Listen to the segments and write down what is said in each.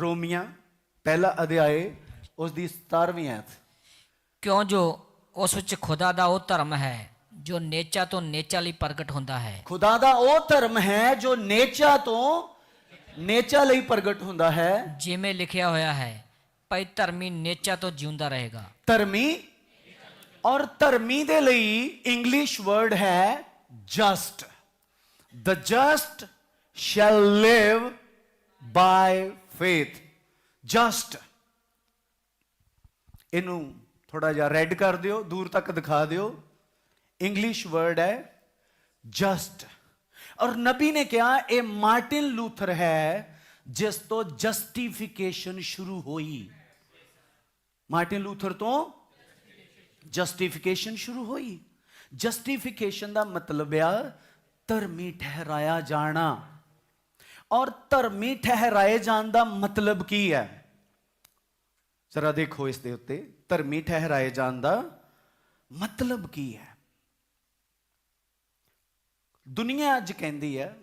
ਰੋਮੀਆਂ। ਪਹਿਲਾ ਅਧਿਆਏ ਉਸ ਦੀ 17ਵੀਂ ਆਇਤ। ਕਿਉਂ ਜੋ ਉਸ ਵਿੱਚ ਖੁਦਾ ਦਾ ਉਹ ਧਰਮ ਹੈ ਜੋ ਨੇਚਾ ਤੋਂ ਨੇਚਾ ਲਈ ਪ੍ਰਗਟ ਹੁੰਦਾ ਹੈ? ਖੁਦਾ ਦਾ ਉਹ ਧਰਮ ਹੈ ਜੋ ਨੇਚਾ ਤੋਂ ਨੇਚਾ ਲਈ ਪ੍ਰਗਟ ਹੁੰਦਾ ਹੈ। ਜਿਵੇਂ ਲਿਖਿਆ ਹੋਇਆ ਹੈ ਭਾਈ ਧਰਮੀ ਨੇਚਾ ਤੋਂ ਜਿਉਂਦਾ ਰਹੇਗਾ। ਧਰਮੀ ਔਰ ਧਰਮੀ ਦੇ ਲਈ ਇੰਗਲਿਸ਼ ਵਰਡ ਹੈ just the just shall live by faith just ਇਹਨੂੰ ਥੋੜਾ ਜਿਹਾ ਰੈਡ ਕਰ ਦਿਓ, ਦੂਰ ਤੱਕ ਦਿਖਾ ਦਿਓ। ਇੰਗਲਿਸ਼ ਵਰਡ ਹੈ ਜਸਟ ਔਰ ਨਬੀ ਨੇ ਕਿਹਾ, ਇਹ ਮਾਰਟਿਨ ਲੂਥਰ ਹੈ, ਜਿਸ ਤੋਂ ਜਸਟੀਫਿਕੇਸ਼ਨ ਸ਼ੁਰੂ ਹੋਈ। ਮਾਰਟਿਨ ਲੂਥਰ ਤੋਂ ਜਸਟੀਫਿਕੇਸ਼ਨ ਸ਼ੁਰੂ ਹੋਈ। ਜਸਟੀਫਿਕੇਸ਼ਨ ਦਾ ਮਤਲਬ ਆ, ਧਰਮੀ ਠਹਿਰਾਇਆ ਜਾਣਾ। ਔਰ ਧਰਮੀ ਠਹਿਰਾਏ ਜਾਣ ਦਾ ਮਤਲਬ ਕੀ ਹੈ? ਜ਼ਰਾ ਦੇਖੋ ਇਸ ਦੇ ਉੱਤੇ, ਧਰਮੀ ਠਹਿਰਾਏ ਜਾਣ ਦਾ ਮਤਲਬ ਕੀ ਹੈ? ਦੁਨੀਆ ਅੱਜ ਕਹਿੰਦੀ ਹੈ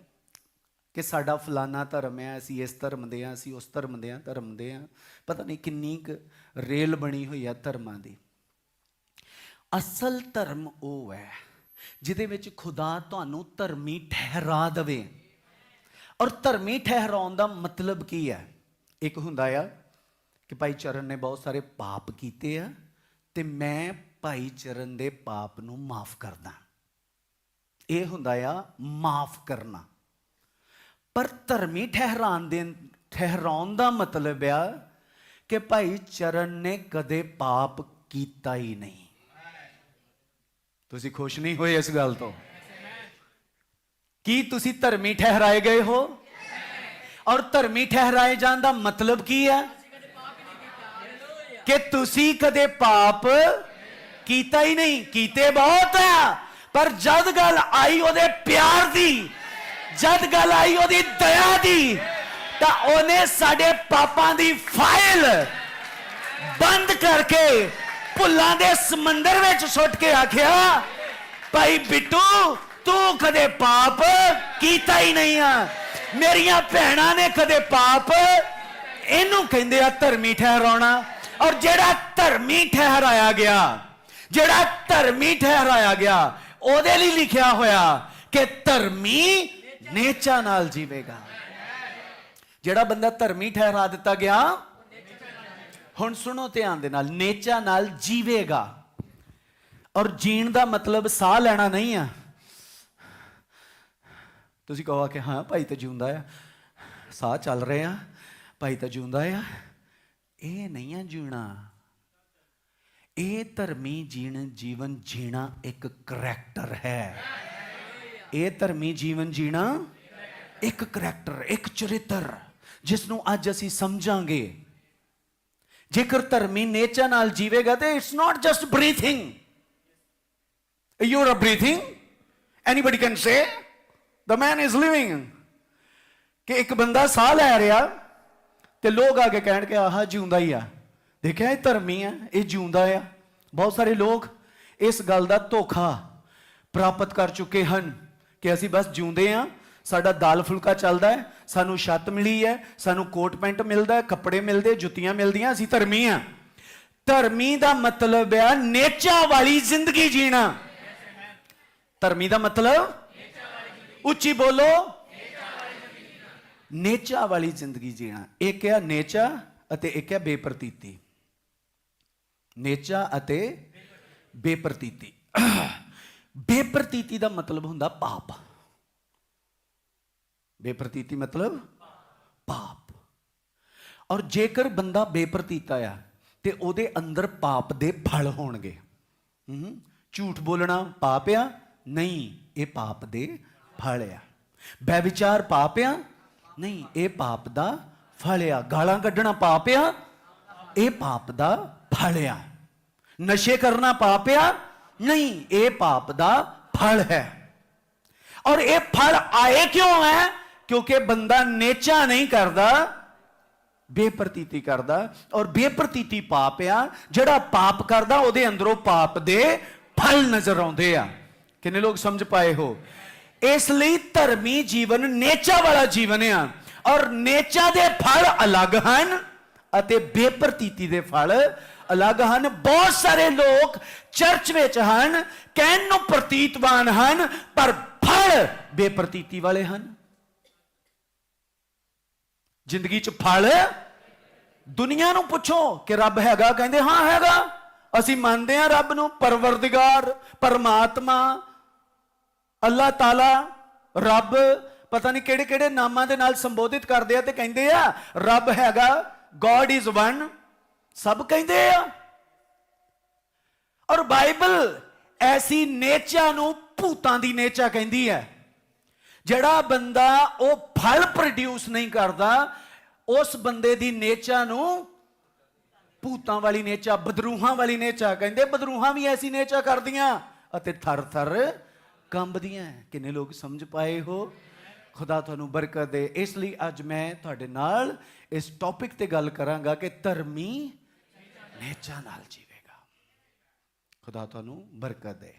ਕਿ ਸਾਡਾ ਫਲਾਨਾ ਧਰਮ ਹੈ, ਅਸੀਂ ਇਸ ਧਰਮ ਦੇ ਆ ਅਸੀਂ ਉਸ ਧਰਮ ਦੇ ਆ ਧਰਮ ਦੇ ਆ ਪਤਾ ਨਹੀਂ ਕਿੰਨੀ ਕੁ ਰੇਲ ਬਣੀ ਹੋਈ ਆ ਧਰਮਾਂ ਦੀ। ਅਸਲ ਧਰਮ ਉਹ ਹੈ ਜਿਹਦੇ ਵਿੱਚ ਖੁਦਾ ਤੁਹਾਨੂੰ ਧਰਮੀ ਠਹਿਰਾ ਦੇਵੇ। ਔਰ ਧਰਮੀ ਠਹਿਰਾਉਣ ਦਾ ਮਤਲਬ ਕੀ ਹੈ? ਇੱਕ ਹੁੰਦਾ ਆ ਕਿ ਭਾਈ ਚਰਨ ਨੇ ਬਹੁਤ ਸਾਰੇ ਪਾਪ ਕੀਤੇ ਆ ਤੇ ਮੈਂ ਭਾਈ ਚਰਨ ਦੇ ਪਾਪ ਨੂੰ ਮਾਫ ਕਰਦਾ। ਇਹ ਹੁੰਦਾ ਆ ਮਾਫ ਕਰਨਾ। ਪਰ ਧਰਮੀ ਠਹਿਰਾਉਣ ਦੇ ਠਹਿਰਾਉਣ ਦਾ ਮਤਲਬ ਆ ਕਿ ਭਾਈ ਚਰਨ ਨੇ ਕਦੇ ਪਾਪ ਕੀਤਾ ਹੀ ਨਹੀਂ। ਤੁਸੀਂ ਖੁਸ਼ ਨਹੀਂ ਹੋਏ ਇਸ ਗੱਲ ਤੋਂ? ਕੀ ਤੁਸੀਂ ਧਰਮੀ ਠਹਿਰਾਏ ਗਏ ਹੋ? ਔਰ ਧਰਮੀ ਠਹਿਰਾਏ ਜਾਣ ਦਾ ਮਤਲਬ ਕੀ ਹੈ? ਕਿ ਤੁਸੀਂ ਕਦੇ ਪਾਪ ਕੀਤਾ ਹੀ ਨਹੀਂ, ਕੀਤੇ ਬਹੁਤ ਆ ਪਰ ਜਦ ਗੱਲ ਆਈ ਉਹਦੇ ਪਿਆਰ ਦੀ, ਜਦ ਗੱਲ ਆਈ ਉਹਦੀ ਦਇਆ ਦੀ, ਤਾਂ ਉਹਨੇ ਸਾਡੇ ਪਾਪਾਂ ਦੀ ਫਾਈਲ ਬੰਦ ਕਰਕੇ ਭੁੱਲਾਂ ਦੇ ਸਮੁੰਦਰ ਵਿੱਚ ਸੁੱਟ ਕੇ ਆਖਿਆ, ਭਾਈ ਬਿੱਟੂ ਤੂੰ ਕਦੇ ਪਾਪ ਕੀਤਾ ਹੀ ਨਹੀਂ ਆ। ਮੇਰੀਆਂ ਭੈਣਾਂ ਨੇ ਕਦੇ ਪਾਪ ਇਹਨੂੰ ਕਹਿੰਦੇ ਆ ਧਰਮੀ ਠਹਿਰਾਉਣਾ। ਔਰ ਜਿਹੜਾ ਧਰਮੀ ਠਹਿਰਾਇਆ ਗਿਆ, ਜਿਹੜਾ ਧਰਮੀ ਠਹਿਰਾਇਆ ਗਿਆ, ਉਹਦੇ ਲਈ ਲਿਖਿਆ ਹੋਇਆ ਕਿ ਧਰਮੀ ਨੇਚਾ ਨਾਲ ਜੀਵੇਗਾ। ਜਿਹੜਾ ਬੰਦਾ ਧਰਮੀ ਠਹਿਰਾ ਦਿੱਤਾ ਗਿਆ, ਹੁਣ ਸੁਣੋ ਧਿਆਨ ਦੇ ਨਾਲ, ਨੇਚਾ ਨਾਲ ਜੀਵੇਗਾ। ਔਰ ਜੀਣ ਦਾ ਮਤਲਬ ਸਾਹ ਲੈਣਾ ਨਹੀਂ ਆ। ਤੁਸੀਂ ਕਹੋ ਕਿ, ਹਾਂ, ਭਾਈ ਤਾਂ ਜਿਉਂਦਾ ਆ। ਸਾਹ ਚੱਲ ਰਹੇ। ਆ ਭਾਈ ਤਾਂ ਜਿਉਂਦਾ ਆ। ਇਹ ਨਹੀਂ ਆ ਜੀਣਾ। ਇਹ ਧਰਮੀ ਜੀਣ, ਜੀਵਨ ਜੀਣਾ ਇੱਕ ਕਰੈਕਟਰ ਹੈ। ਇਹ ਧਰਮੀ ਜੀਵਨ ਜੀਣਾ ਇੱਕ ਕਰੈਕਟਰ ਇੱਕ ਚਰਿੱਤਰ ਜਿਸ ਨੂੰ ਅੱਜ ਅਸੀਂ ਸਮਝਾਂਗੇ। ਜੇਕਰ ਧਰਮੀ ਨੇਚਰ ਨਾਲ ਜੀਵੇਗਾ ਤੇ it's not just breathing you are breathing anybody can say the man is living ਕਿ ਇੱਕ ਬੰਦਾ ਸਾਹ ਲੈ ਰਿਹਾ ਤੇ ਲੋਕ ਆ ਕੇ ਕਹਿਣ ਕਿ ਆਹ ਜਿਉਂਦਾ ਹੀ ਆ। ਦੇਖਿਆ ਇਹ ਧਰਮੀ ਆ, ਇਹ ਜਿਉਂਦਾ ਆ। ਬਹੁਤ ਸਾਰੇ ਲੋਕ ਇਸ ਗੱਲ ਦਾ ਧੋਖਾ ਪ੍ਰਾਪਤ ਕਰ ਚੁੱਕੇ ਹਨ ਕਿ ਅਸੀਂ ਬਸ ਜਿਉਂਦੇ ਆ, ਸਾਡਾ ਦਾਲ ਫੁਲਕਾ ਚੱਲਦਾ ਹੈ, ਸਾਨੂੰ ਛੱਤ ਮਿਲੀ ਹੈ, ਸਾਨੂੰ ਕੋਟ ਪੈਂਟ ਮਿਲਦਾ ਹੈ, ਕੱਪੜੇ ਮਿਲਦੇ, ਜੁੱਤੀਆਂ ਮਿਲਦੀਆਂ, ਅਸੀਂ ਧਰਮੀ ਆ। ਧਰਮੀ ਦਾ ਮਤਲਬ ਆ ਨੇਚਾ ਵਾਲੀ ਜ਼ਿੰਦਗੀ ਜੀਣਾ। ਧਰਮੀ ਦਾ ਮਤਲਬ ਉੱਚੀ ਬੋਲੋ। ਨੇਚਾ ਵਾਲੀ ਜ਼ਿੰਦਗੀ ਜੀਣਾ। ਇੱਕ ਹੈ ਨੇਚਾ ਅਤੇ ਇੱਕ ਹੈ ਬੇਪਰਤੀਤੀ? ਨੇਚਾ ਅਤੇ ਬੇਪਰਤੀਤੀ। ਬੇਪਰਤੀਤੀ ਦਾ ਮਤਲਬ ਹੁੰਦਾ ਪਾਪ। ਬੇਪਰਤੀਤੀ ਮਤਲਬ ਪਾਪ। ਔਰ ਜੇਕਰ ਬੰਦਾ ਬੇਪਰਤੀਤਾ ਆ ਤੇ ਉਹਦੇ ਅੰਦਰ ਪਾਪ ਦੇ ਫਲ ਹੋਣਗੇ। ਹੂੰ, ਝੂਠ ਬੋਲਣਾ ਪਾਪ ਆ? ਨਹੀਂ, ਇਹ ਪਾਪ ਦੇ ਫਲ ਆ ਬੈ ਵਿਚਾਰ ਪਾਪ ਆ ਨਹੀਂ, ਇਹ ਪਾਪ ਦਾ ਫਲ ਆ ਗਾਲਾਂ ਕੱਢਣਾ ਪਾਪ ਆ ਇਹ ਪਾਪ ਦਾ ਫਲ ਆ ਨਸ਼ੇ ਕਰਨਾ ਪਾਪ ਆ ਨਹੀਂ, ਇਹ ਪਾਪ ਦਾ ਫਲ ਹੈ। ਔਰ ਇਹ ਫਲ ਆਏ ਕਿਉਂ ਹੈ? ਕਿਉਂਕਿ ਬੰਦਾ ਨੇਚਾ ਨਹੀਂ ਕਰਦਾ, ਬੇਪਰਤੀਤੀ ਕਰਦਾ। ਔਰ ਬੇਪਰਤੀਤੀ ਪਾਪ ਆ ਜਿਹੜਾ ਪਾਪ ਕਰਦਾ, ਉਹਦੇ ਅੰਦਰੋਂ ਪਾਪ ਦੇ ਫਲ ਨਜ਼ਰ ਆਉਂਦੇ ਆ। ਕਿੰਨੇ ਲੋਕ ਸਮਝ ਪਾਏ ਹੋ? ਇਸ ਲਈ ਧਰਮੀ ਜੀਵਨ ਨੇਚਾ ਵਾਲਾ ਜੀਵਨ ਆ। ਔਰ ਨੇਚਾ ਦੇ ਫਲ ਅਲੱਗ ਹਨ ਅਤੇ ਬੇਪਰਤੀਤੀ ਦੇ ਫਲ ਅਲੱਗ ਹਨ। ਬਹੁਤ ਸਾਰੇ ਲੋਕ ਚਰਚ ਵਿੱਚ ਹਨ, ਕਹਿਣ ਨੂੰ ਪ੍ਰਤੀਤਵਾਨ ਹਨ, ਪਰ ਫਲ ਬੇਪਰਤੀਤੀ ਵਾਲੇ ਹਨ। ਜ਼ਿੰਦਗੀ 'ਚ ਫਲ? ਦੁਨੀਆ ਨੂੰ ਪੁੱਛੋ ਕਿ ਰੱਬ ਹੈਗਾ, ਕਹਿੰਦੇ ਹਾਂ ਹੈਗਾ। ਅਸੀਂ ਮੰਨਦੇ ਹਾਂ ਰੱਬ ਨੂੰ, ਪਰਵਰਦਿਗਾਰ, ਪਰਮਾਤਮਾ ਅੱਲਾਹ ਤਾਲਾ ਰੱਬ ਪਤਾ ਨਹੀਂ ਕਿਹੜੇ ਕਿਹੜੇ ਨਾਮਾਂ ਦੇ ਨਾਲ ਸੰਬੋਧਿਤ ਕਰਦੇ ਆ ਤੇ ਕਹਿੰਦੇ ਆ, ਰੱਬ ਹੈਗਾ ਗੋਡ ਇਜ਼ ਵਨ ਸਭ ਕਹਿੰਦੇ ਆ। ਔਰ ਬਾਈਬਲ ਐਸੀ ਨੇਚਾ ਨੂੰ ਭੂਤਾਂ ਦੀ ਨੇਚਾ ਕਹਿੰਦੀ ਹੈ। ਜਿਹੜਾ ਬੰਦਾ ਉਹ ਫਲ ਪ੍ਰੋਡਿਊਸ ਨਹੀਂ ਕਰਦਾ, ਉਸ ਬੰਦੇ ਦੀ ਨੇਚਾ ਨੂੰ ਭੂਤਾਂ ਵਾਲੀ ਨੇਚਾ, ਬਦਰੂਹਾਂ ਵਾਲੀ ਨੇਚਾ ਕਹਿੰਦੇ। ਬਦਰੂਹਾਂ ਵੀ ਐਸੀ ਨੇਚਾ ਕਰਦੀਆਂ ਅਤੇ ਥਰ ਥਰ ਕੰਬਦੀਆਂ ਕਿੰਨੇ ਲੋਕ ਸਮਝ ਪਾਏ ਹੋ? ਖੁਦਾ ਤੁਹਾਨੂੰ ਬਰਕਤ ਦੇ। ਇਸ ਲਈ ਅੱਜ ਮੈਂ ਤੁਹਾਡੇ ਨਾਲ ਇਸ ਟੌਪਿਕ ਤੇ ਗੱਲ ਕਰਾਂਗਾ ਕਿ ਧਰਮੀ ਨੇਚਾ ਨਾਲ ਜੀਵੇਗਾ। ਖੁਦਾ ਤੁਹਾਨੂੰ ਬਰਕਤ ਦੇ।